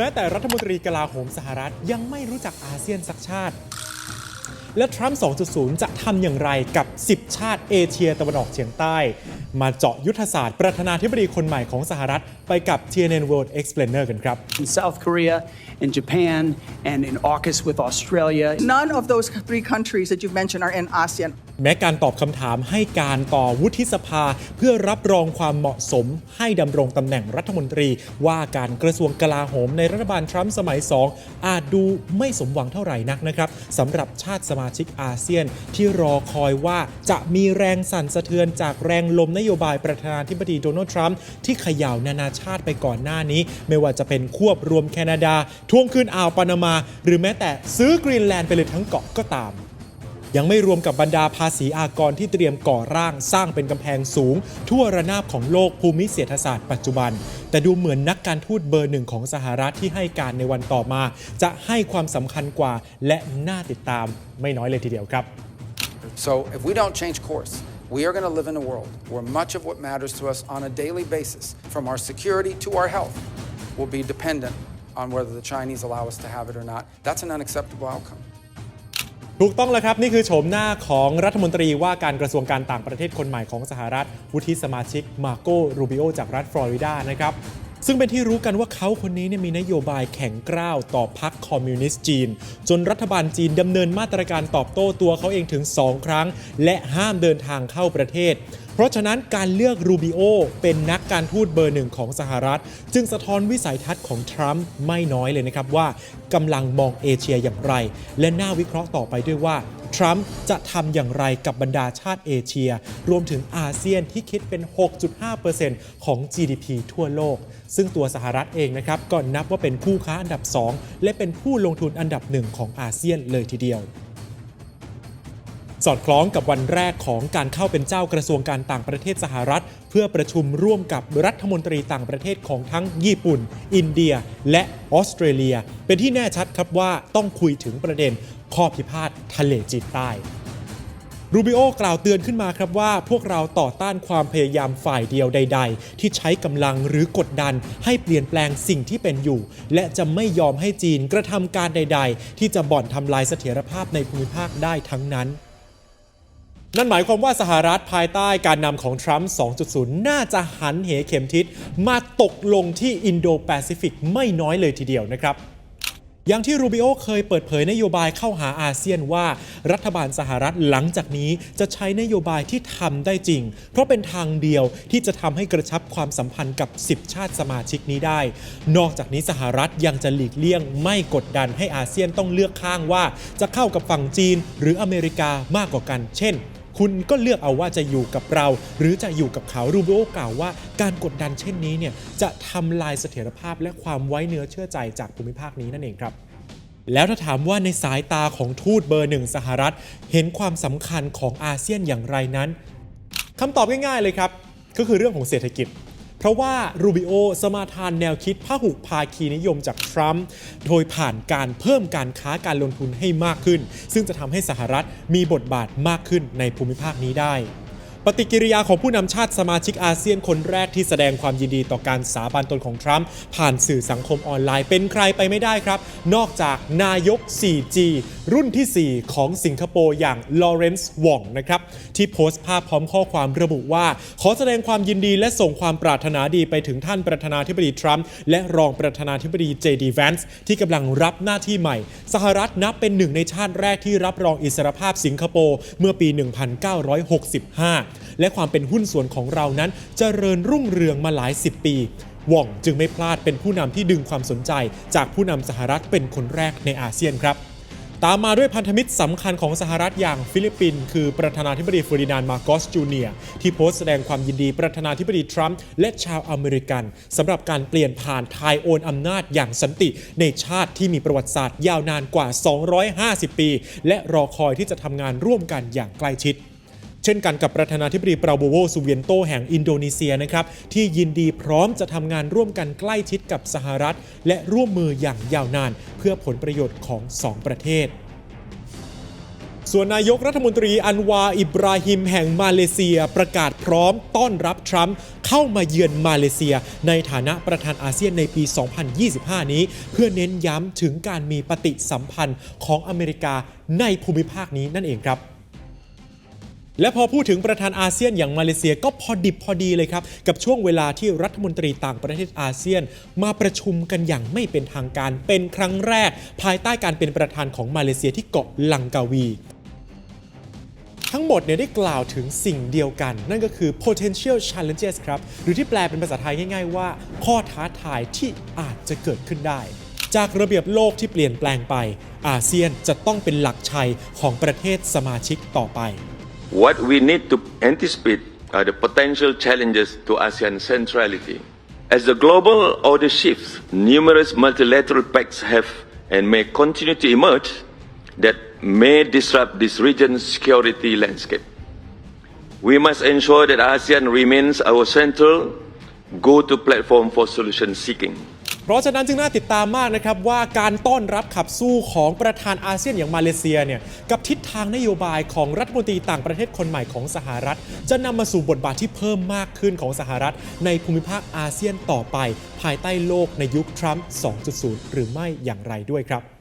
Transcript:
แม้แต่รัฐมนตรีกลาโหมสหรัฐยังไม่รู้จักอาเซียนสักชาติ และทรัมป์ 2.0 จะทำอย่างไรกับ 10 ชาติเอเชียตะวันออกเฉียงใต้ มาเจาะยุทธศาสตร์ประธานาธิบดีคนใหม่ของสหรัฐ ไปกับ TNN World Explainer กันครับ in South Korea, in Japan, and in AUKUS with Australia. None of those three countries that you've mentioned are in ASEAN. แม้การตอบคำถามให้การต่อวุฒิสภา เพื่อรับรองความเหมาะสม ให้ดำรงตำแหน่งรัฐมนตรี ว่าการกระทรวงกลาโหมในรัฐบาลทรัมป์สมัย 2 อาจดูไม่สมหวังเท่าไหร่นักนะครับสำหรับชาติสมาชิกอาเซียน ที่รอคอยว่าจะมีแรงสั่นสะเทือนจากแรงลมนโยบายประธานาธิบดีโดนัลด์ทรัมป์ที่เขย่านานาชาติไปก่อนหน้านี้ ไม่ว่าจะเป็นควบรวมแคนาดา ทวงคืนอ่าวปานามา หรือแม้แต่ซื้อกรีนแลนด์ไปเลยทั้งเกาะก็ตาม ยังไม่รวมกับบรรดาภาษีอากรที่เตรียมก่อร่างสร้างเป็นกำแพงสูง ทั่วระนาบของโลกภูมิเศรษฐศาสตร์ปัจจุบัน แต่ดูเหมือนนักการทูตเบอร์หนึ่งของสหรัฐที่ให้การในวันต่อมา จะให้ความสำคัญกว่า และน่าติดตามไม่น้อยเลยทีเดียวครับ So if we don't change course, we are going to live in a world where much of what matters to us on a daily basis, from our security to our health, will be dependent on whether the Chinese allow us to have it or not. That's an unacceptable outcome. ถูกต้องแล้วครับ นี่คือโฉมหน้าของรัฐมนตรีว่าการกระทรวงการต่างประเทศคนใหม่ของสหรัฐ วุฒิสมาชิกมาโกรูบิโอจากรัฐฟลอริดานะครับ ซึ่งเป็นที่รู้กันว่าเขาคนนี้เนี่ยมีนโยบายแข็งกร้าวต่อพรรคคอมมิวนิสต์จีน จนรัฐบาลจีนดำเนินมาตรการตอบโต้ตัวเขาเองถึง 2 ครั้ง และห้ามเดินทางเข้าประเทศ เพราะฉะนั้นการเลือกรูบิโอเป็นนักการทูตเบอร์หนึ่งของสหรัฐ จึงสะท้อนวิสัยทัศน์ของทรัมป์ไม่น้อยเลยนะครับว่ากำลังมองเอเชียอย่างไร และน่าวิเคราะห์ต่อไปด้วยว่า ทรัมป์จะทำอย่างไรกับบรรดาชาติเอเชีย รวมถึงอาเซียนที่คิดเป็น 6.5%ของ GDP ทั่วโลก ซึ่งตัวสหรัฐเองนะครับก็นับว่าเป็นคู่ค้าอันดับ 2 และเป็นผู้ลงทุนอันดับหนึ่งของอาเซียนเลยทีเดียว สอดคล้องกับวันแรกของการเข้าเป็นเจ้ากระทรวงการต่างประเทศสหรัฐ เพื่อประชุมร่วมกับรัฐมนตรีต่างประเทศของทั้งญี่ปุ่น อินเดีย และออสเตรเลีย เป็นที่แน่ชัดครับว่าต้องคุยถึงประเด็นข้อพิพาททะเลจีนใต้รูบิโอกล่าวเตือนขึ้นมาครับว่าพวกเราต่อต้านความพยายามฝ่ายเดียวใด ๆ ที่ใช้กำลังหรือกดดันให้เปลี่ยนแปลงสิ่งที่เป็นอยู่ และจะไม่ยอมให้จีนกระทำการใด ๆ ที่จะบ่อนทำลายเสถียรภาพในภูมิภาคได้ทั้งนั้น นั่นหมายความว่าสหรัฐภายใต้การนำของทรัมป์ 2.0 น่าจะหันเหเข็มทิศมาตกลงที่อินโดแปซิฟิกไม่น้อยเลยทีเดียวนะครับอย่างที่รูบิโอเคยเปิดเผยนโยบายเข้าหาอาเซียนว่า รัฐบาลสหรัฐหลังจากนี้จะใช้นโยบายที่ทำได้จริง เพราะเป็นทางเดียวที่จะทำให้กระชับความสัมพันธ์กับ 10 ชาติสมาชิกนี้ได้ นอกจากนี้สหรัฐยังจะหลีกเลี่ยง ไม่กดดันให้อาเซียนต้องเลือกข้างว่า จะเข้ากับฝั่งจีนหรืออเมริกามากกว่ากัน เช่น คุณก็เลือกเอาว่าจะอยู่กับเรา หรือจะอยู่กับเขารูบิโอกล่าวว่าการกดดันเช่นนี้เนี่ยจะทำลายเสถียรภาพและความไว้เนื้อเชื่อใจจากภูมิภาคนี้นั่นเองครับแล้วถ้าถามว่าในสายตาของทูตเบอร์หนึ่งสหรัฐ เห็นความสำคัญของอาเซียนอย่างไรนั้นคำตอบง่ายๆเลยครับ ก็คือเรื่องของเศรษฐกิจ เพราะว่ารูบิโอสมาทานแนวคิดพหุภาคีนิยมจากทรัมป์โดยผ่านการเพิ่มการค้าการลงทุนให้มากขึ้น ซึ่งจะทำให้สหรัฐมีบทบาทมากขึ้นในภูมิภาคนี้ได้ ปฏิกิริยาของผู้นำชาติสมาชิกอาเซียนคนแรกที่แสดงความยินดีต่อการสาบานตนของทรัมป์ผ่านสื่อสังคมออนไลน์เป็นใครไปไม่ได้ครับ นอกจากนายก 4G รุ่นที่ 4 ของสิงคโปร์อย่างลอเรนซ์ว่องนะครับที่โพสต์ภาพพร้อมข้อความระบุว่า ขอแสดงความยินดีและส่งความปรารถนาดีไปถึงท่านประธานาธิบดีทรัมป์และรองประธานาธิบดีเจดีแวนส์ที่กำลังรับหน้าที่ใหม่ สหรัฐนับเป็นหนึ่งในชาติแรกที่รับรองอิสรภาพสิงคโปร์เมื่อปี 1965และความเป็นหุ้นส่วนของเรานั้นจเจริญรุ่งเรืองมาหลายสิบปีว่องจึงไม่พลาดเป็นผู้นำที่ดึงความสนใจ จากผู้นำสหรัฐเป็นคนแรกในอาเซียนครับ ตามมาด้วยพันธมิตรสำคัญของสหรัฐอย่างฟิลิปปินส์คือประธานาธิบดีเฟอร์ดินานมาโกสจูเนียที่โพสต์แสดงความยินดีประธานาธิบดีทรัมป์และชาวอเมริกันสำหรับการเปลี่ยนผ่านทายโอนอำนาจอย่างสันติ ในชาติที่มีประวัติศาสตร์ยาวนานกว่า 250 ปี และรอคอยที่จะทำงานร่วมกันอย่างใกล้ชิด ช่นกันกับประธานาธิบดีปราโบโวซูเวียนโตแห่งอินโดนีเซียนะครับที่ยินดีพร้อมจะทำงานร่วมกันใกล้ชิดกับสหรัฐ และร่วมมืออย่างยาวนาน เพื่อผลประโยชน์ของสองประเทศส่วนนายกรัฐมนตรีอันวาอิบราฮิมแห่งมาเลเซียประกาศพร้อมต้อนรับทรัมป์เข้ามาเยือนมาเลเซีย ในฐานะประธานอาเซียนในปี 2025 นี้ เพื่อเน้นย้ำถึงการมีปฏิสัมพันธ์ของอเมริกาในภูมิภาคนี้นั่นเองครับ และพอพูดถึงประธานอาเซียนอย่างมาเลเซียก็พอดิบพอดีเลยครับ กับช่วงเวลาที่รัฐมนตรีต่างประเทศอาเซียน มาประชุมกันอย่างไม่เป็นทางการเป็นครั้งแรก ภายใต้การเป็นประธานของมาเลเซียที่เกาะลังกาวี ทั้งหมดเนี่ยได้กล่าวถึงสิ่งเดียวกัน นั่นก็คือ potential challenges ครับ หรือที่แปลเป็นภาษาไทยง่าย ๆ ว่า ข้อท้าทายที่อาจจะเกิดขึ้นได้จากระเบียบโลกที่เปลี่ยนแปลงไป อาเซียนจะต้องเป็นหลักชัยของประเทศสมาชิกต่อไป What we need to anticipate are the potential challenges to ASEAN centrality. As the global order shifts, numerous multilateral pacts have and may continue to emerge that may disrupt this region's security landscape. We must ensure that ASEAN remains our central go-to platform for solution seeking. เพราะฉะนั้นจึงน่าติดตามมากนะครับว่าการต้อนรับขับสู้ของประธานอาเซียนอย่างมาเลเซียเนี่ยกับทิศทางนโยบายของรัฐมนตรีต่างประเทศคนใหม่ของสหรัฐ จะนำมาสู่บทบาทที่เพิ่มมากขึ้นของสหรัฐ ในภูมิภาคอาเซียนต่อไป ภายใต้โลกในยุคทรัมป์ 2.0 หรือไม่อย่างไรด้วยครับ